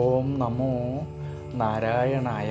ഓം നമോ നാരായണായ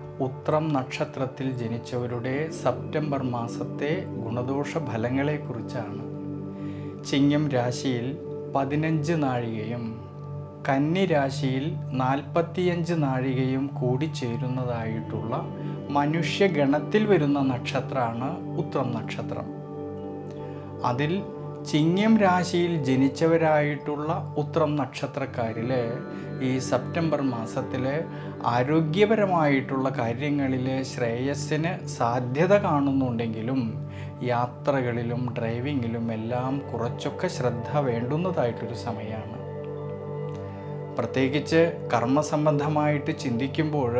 ഉത്രം നക്ഷത്രത്തിൽ ജനിച്ചവരുടെ സെപ്റ്റംബർ മാസത്തെ ഗുണദോഷ ഫലങ്ങളെക്കുറിച്ചാണ്. ചിങ്ങം രാശിയിൽ പതിനഞ്ച് നാഴികയും കന്നി രാശിയിൽ നാൽപ്പത്തിയഞ്ച് നാഴികയും കൂടിച്ചേരുന്നതായിട്ടുള്ള മനുഷ്യഗണത്തിൽ വരുന്ന നക്ഷത്രമാണ് ഉത്രം നക്ഷത്രം. അതിൽ ചിങ്ങം രാശിയിൽ ജനിച്ചവരായിട്ടുള്ള ഉത്രം നക്ഷത്രക്കാരിൽ ഈ സെപ്റ്റംബർ മാസത്തിൽ ആരോഗ്യപരമായിട്ടുള്ള കാര്യങ്ങളിൽ ശ്രേയസ്സിന് സാധ്യത കാണുന്നുണ്ടെങ്കിലും യാത്രകളിലും ഡ്രൈവിങ്ങിലും എല്ലാം കുറച്ചൊക്കെ ശ്രദ്ധ വേണ്ടുന്നതായിട്ടൊരു സമയമാണ് പ്രത്യേകിച്ച് കർമ്മസംബന്ധമായിട്ട് ചിന്തിക്കുമ്പോൾ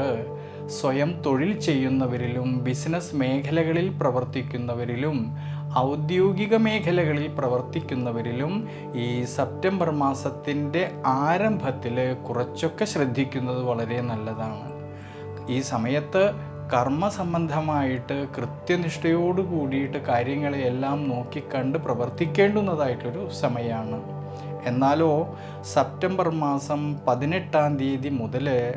സ്വയം തൊഴിൽ ചെയ്യുന്നവരിലും ബിസിനസ് മേഖലകളിൽ പ്രവർത്തിക്കുന്നവരിലും ഔദ്യോഗിക മേഖലകളിൽ പ്രവർത്തിക്കുന്നവരിലും ഈ സെപ്റ്റംബർ മാസത്തിന്റെ ആരംഭത്തിൽ കുറച്ചൊക്കെ ശ്രദ്ധിക്കുന്നത് വളരെ നല്ലതാണ്. ഈ സമയത്ത് കർമ്മ സംബന്ധമായിട്ട് കൃത്യനിഷ്ഠയോട് കൂടിയിട്ട് കാര്യങ്ങളെയെല്ലാം നോക്കിക്കണ്ട് പ്രവർത്തിക്കേണ്ടുന്നതായിട്ടൊരു സമയമാണ്. എന്നാലോ സെപ്റ്റംബർ മാസം പതിനെട്ടാം തീയതി മുതൽ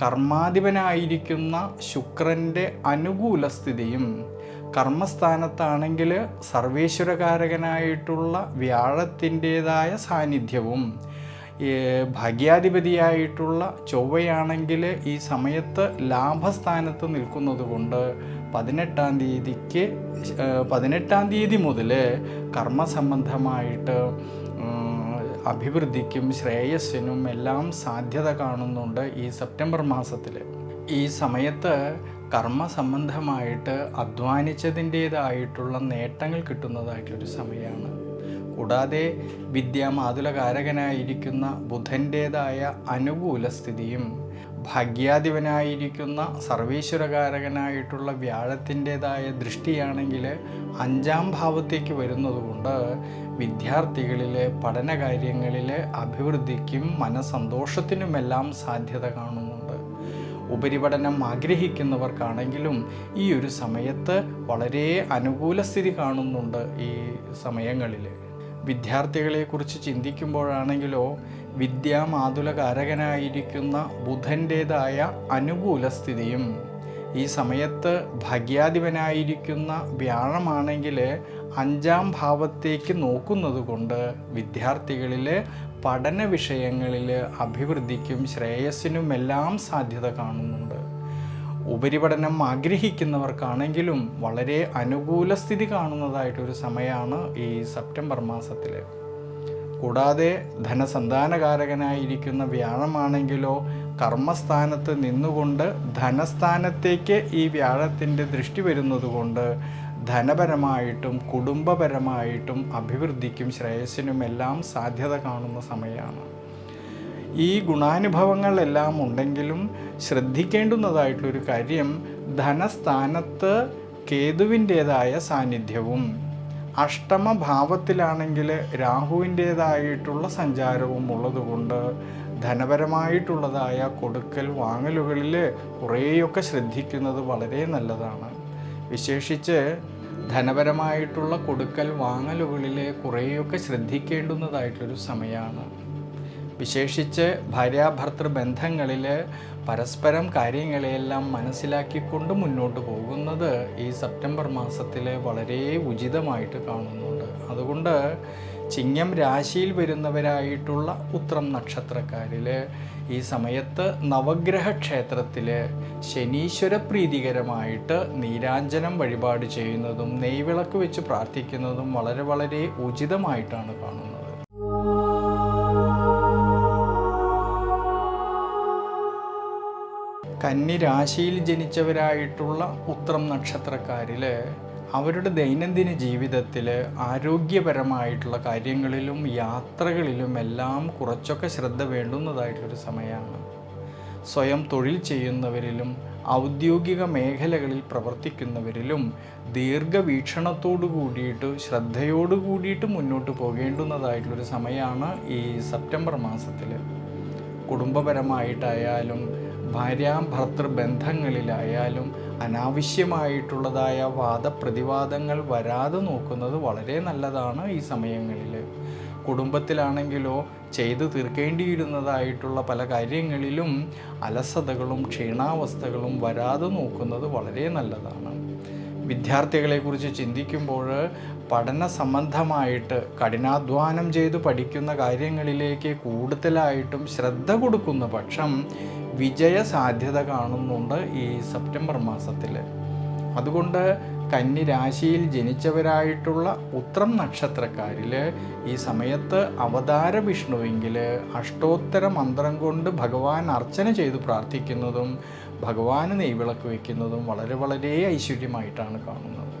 കർമാധിപനായിരിക്കുന്ന ശുക്രന്റെ അനുകൂല സ്ഥിതിയും കർമ്മസ്ഥാനത്താണെങ്കിൽ സർവേശ്വരകാരകനായിട്ടുള്ള വ്യാഴത്തിന്റേതായ സാന്നിധ്യവും. ഭാഗ്യാധിപതിയായിട്ടുള്ള ചൊവ്വയാണെങ്കിൽ ഈ സമയത്ത് ലാഭസ്ഥാനത്ത് നിൽക്കുന്നത് കൊണ്ട് പതിനെട്ടാം തീയതിക്ക് പതിനെട്ടാം തീയതി മുതൽ കർമ്മസംബന്ധമായിട്ട് അഭിവൃദ്ധിക്കും ശ്രേയസ്സിനും എല്ലാം സാധ്യത കാണുന്നുണ്ട് ഈ സെപ്റ്റംബർ മാസത്തിൽ ഈ സമയത്ത് കർമ്മ സംബന്ധമായിട്ട് അധ്വാനിച്ചതിന്റേതായിട്ടുള്ള നേട്ടങ്ങൾ കിട്ടുന്നതായിട്ടൊരു സമയമാണ് കൂടാതെ വിദ്യാമാതുലകാരകനായിരിക്കുന്ന ബുധന്റേതായ അനുകൂല സ്ഥിതിയും ഭാഗ്യാധിപനായിരിക്കുന്ന സർവീശ്വരകാരകനായിട്ടുള്ള വ്യാഴത്തിന്റെതായ ദൃഷ്ടിയാണെങ്കിൽ അഞ്ചാം ഭാവത്തേക്ക് വരുന്നതുകൊണ്ട് വിദ്യാർത്ഥികളിൽ പഠനകാര്യങ്ങളിൽ അഭിവൃദ്ധിക്കും മനസന്തോഷത്തിനുമെല്ലാം സാധ്യത കാണുന്നുണ്ട്. ഉപരിപഠനം ആഗ്രഹിക്കുന്നവർക്കാണെങ്കിലും ഈ ഒരു സമയത്ത് വളരെ അനുകൂല സ്ഥിതി കാണുന്നുണ്ട് ഈ സമയങ്ങളിൽ. വിദ്യാർത്ഥികളെക്കുറിച്ച് ചിന്തിക്കുമ്പോഴാണെങ്കിലോ വിദ്യാമാതുലകാരകനായിരിക്കുന്ന ബുധന്റേതായ അനുകൂല സ്ഥിതിയും ഈ സമയത്ത് ഭാഗ്യാധിപനായിരിക്കുന്ന വ്യാഴമാണെങ്കിൽ അഞ്ചാം ഭാവത്തേക്ക് നോക്കുന്നത് കൊണ്ട് വിദ്യാർത്ഥികളിൽ പഠന വിഷയങ്ങളിൽ അഭിവൃദ്ധിക്കും ശ്രേയസ്സിനുമെല്ലാം സാധ്യത കാണുന്നുണ്ട്. ഉപരിപഠനം ആഗ്രഹിക്കുന്നവർക്കാണെങ്കിലും വളരെ അനുകൂല സ്ഥിതി കാണുന്നതായിട്ടൊരു സമയമാണ് ഈ സെപ്റ്റംബർ മാസത്തിൽ കൂടാതെ ധനസന്താനകാരകനായിരിക്കുന്ന വ്യാഴമാണെങ്കിലോ കർമ്മസ്ഥാനത്ത് നിന്നുകൊണ്ട് ധനസ്ഥാനത്തേക്ക് ഈ വ്യാഴത്തിന്റെ ദൃഷ്ടി വരുന്നതുകൊണ്ട് ധനപരമായിട്ടും കുടുംബപരമായിട്ടും അഭിവൃദ്ധിക്കും ശ്രേയസ്സിനുമെല്ലാം സാധ്യത കാണുന്ന സമയമാണ് ഈ ഗുണാനുഭവങ്ങളെല്ലാം ഉണ്ടെങ്കിലും ശ്രദ്ധിക്കേണ്ടുന്നതായിട്ടുള്ളൊരു കാര്യം ധനസ്ഥാനത്ത് കേതുവിന്റേതായ സാന്നിധ്യവും അഷ്ടമഭാവത്തിലാണെങ്കിൽ രാഹുവിന്റേതായിട്ടുള്ള സഞ്ചാരവും ഉള്ളതുകൊണ്ട് ധനപരമായിട്ടുള്ളതായ കൊടുക്കൽ വാങ്ങലുകളിൽ കുറേയൊക്കെ ശ്രദ്ധിക്കുന്നത് വളരെ നല്ലതാണ്. വിശേഷിച്ച് ധനപരമായിട്ടുള്ള കൊടുക്കൽ വാങ്ങലുകളിൽ കുറേയൊക്കെ ശ്രദ്ധിക്കേണ്ടുന്നതായിട്ടൊരു സമയമാണ്. വിശേഷിച്ച് ഭാര്യാഭർത്തൃ ബന്ധങ്ങളിൽ പരസ്പരം കാര്യങ്ങളെയെല്ലാം മനസ്സിലാക്കിക്കൊണ്ട് മുന്നോട്ട് പോകുന്നത് ഈ സെപ്റ്റംബർ മാസത്തിൽ വളരെ ഉചിതമായിട്ട് കാണുന്നുണ്ട്. അതുകൊണ്ട് ചിങ്ങം രാശിയിൽ വരുന്നവരായിട്ടുള്ള ഉത്രം നക്ഷത്രക്കാരിൽ ഈ സമയത്ത് നവഗ്രഹ ക്ഷേത്രത്തിൽ ശനീശ്വര പ്രീതികരമായിട്ട് നീരാഞ്ജനം വഴിപാട് ചെയ്യുന്നതും നെയ്വിളക്ക് വെച്ച് പ്രാർത്ഥിക്കുന്നതും വളരെ വളരെ ഉചിതമായിട്ടാണ് കാണുന്നത്. കന്നി രാശിയിൽ ജനിച്ചവരായിട്ടുള്ള ഉത്രം നക്ഷത്രക്കാരിൽ അവരുടെ ദൈനംദിന ജീവിതത്തിൽ ആരോഗ്യപരമായിട്ടുള്ള കാര്യങ്ങളിലും യാത്രകളിലും എല്ലാം കുറച്ചൊക്കെ ശ്രദ്ധ വേണ്ടുന്നതായിട്ടൊരു സമയമാണ്. സ്വയം തൊഴിൽ ചെയ്യുന്നവരിലും ഔദ്യോഗിക മേഖലകളിൽ പ്രവർത്തിക്കുന്നവരിലും ദീർഘവീക്ഷണത്തോടു കൂടിയിട്ട് ശ്രദ്ധയോടു കൂടിയിട്ട് മുന്നോട്ട് പോകേണ്ടുന്നതായിട്ടുള്ളൊരു സമയമാണ് ഈ സെപ്റ്റംബർ മാസത്തിൽ കുടുംബപരമായിട്ടായാലും ഭാര്യ ഭർത്തൃ ബന്ധങ്ങളിലായാലും അനാവശ്യമായിട്ടുള്ളതായ വാദപ്രതിവാദങ്ങൾ വരാതെ നോക്കുന്നത് വളരെ നല്ലതാണ് ഈ സമയങ്ങളിൽ കുടുംബത്തിലാണെങ്കിലോ ചെയ്തു തീർക്കേണ്ടിയിരുന്നതായിട്ടുള്ള പല കാര്യങ്ങളിലും അലസതകളും ക്ഷീണാവസ്ഥകളും വരാതെ നോക്കുന്നത് വളരെ നല്ലതാണ്. വിദ്യാർത്ഥികളെക്കുറിച്ച് ചിന്തിക്കുമ്പോൾ പഠന സംബന്ധമായിട്ട് കഠിനാധ്വാനം ചെയ്ത് പഠിക്കുന്ന കാര്യങ്ങളിലേക്ക് കൂടുതലായിട്ടും ശ്രദ്ധ കൊടുക്കുന്ന പക്ഷം വിജയ സാധ്യത കാണുന്നുണ്ട് ഈ സെപ്റ്റംബർ മാസത്തിൽ. അതുകൊണ്ട് കന്നി രാശിയിൽ ജനിച്ചവരായിട്ടുള്ള ഉത്രം നക്ഷത്രക്കാരിൽ ഈ സമയത്ത് അവതാര വിഷ്ണുവെങ്കിൽ അഷ്ടോത്തര മന്ത്രം കൊണ്ട് ഭഗവാൻ അർച്ചന ചെയ്ത് പ്രാർത്ഥിക്കുന്നതും ഭഗവാന് നെയ്വിളക്ക് വയ്ക്കുന്നതും വളരെ വളരെ ഐശ്വര്യമായിട്ടാണ് കാണുന്നത്.